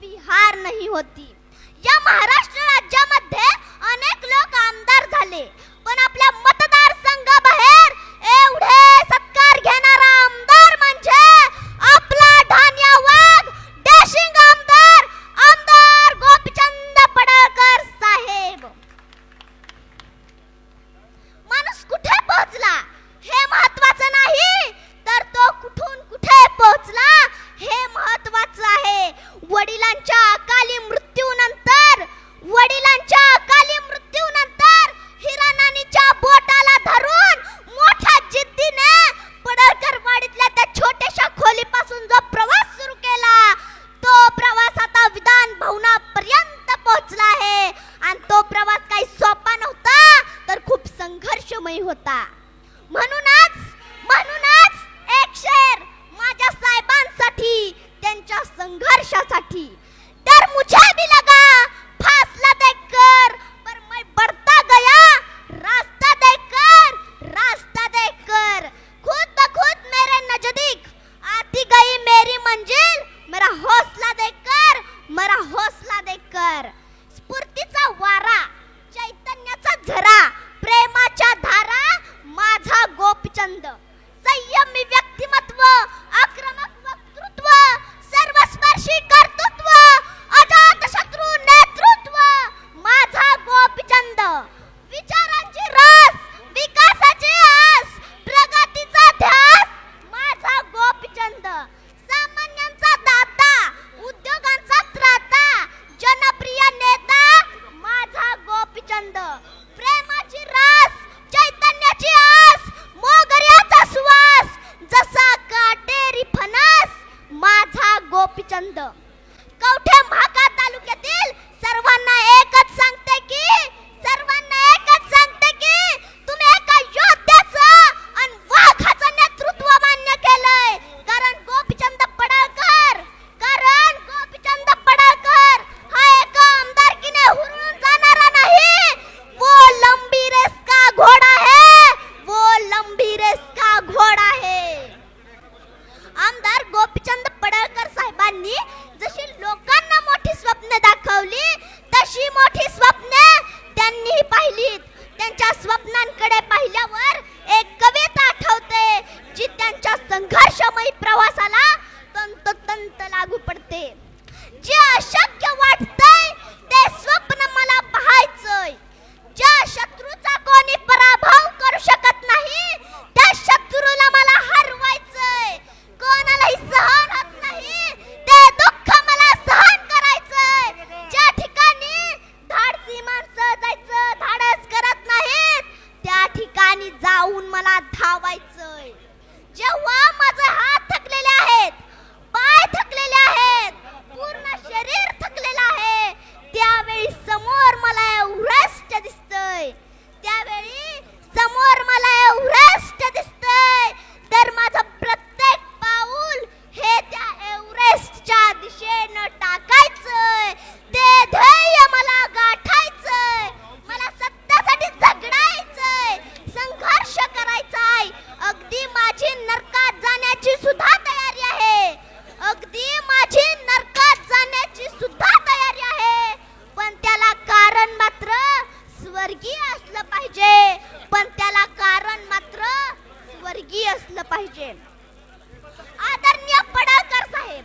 कभी हार नहीं होती. या महाराष्ट्र राज्यामध्ये अनेक लोक आमदार झाले. কি 真的。यांच्या संघर्षमय प्रवासाला तंत तंत लागू पडते. जे अशक्य वाटतं स्वर्गीय असलं पाहिजे. आदरणीय पडाकर साहेब